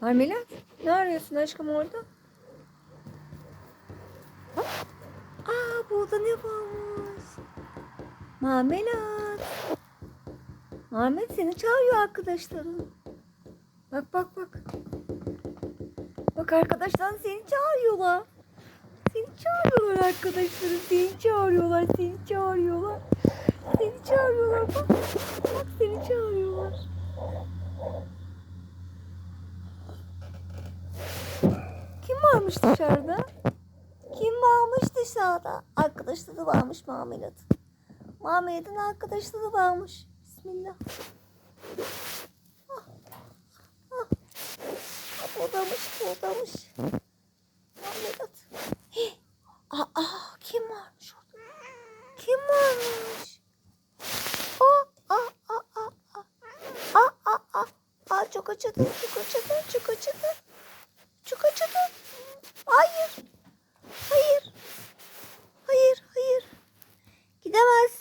Marmelat ne arıyorsun aşkım orada? Aa burada ne varmış? Marmelat. Ahmet seni çağırıyor arkadaşların. Bak bak bak. Bak arkadaşlar seni çağırıyorlar. Seni çağırıyorlar arkadaşlarım. Seni çağırıyorlar. Seni çağırıyorlar. Seni çağırıyorlar. Bak, bak seni çağırıyorlar. Kim varmış dışarıda? Kim varmış dışarıda? Arkadaşları varmış Muhammed'in. Muhammed'in arkadaşları varmış. Bismillah. Ah, ah. Buradamış. Muhammed at. Hih. Aa, aa, kim varmış orada? Kim varmış? Aa, aa, aa, aa, aa. Aa, aa, aa. Çok acıdı, çok acıdı. Çok ひがます。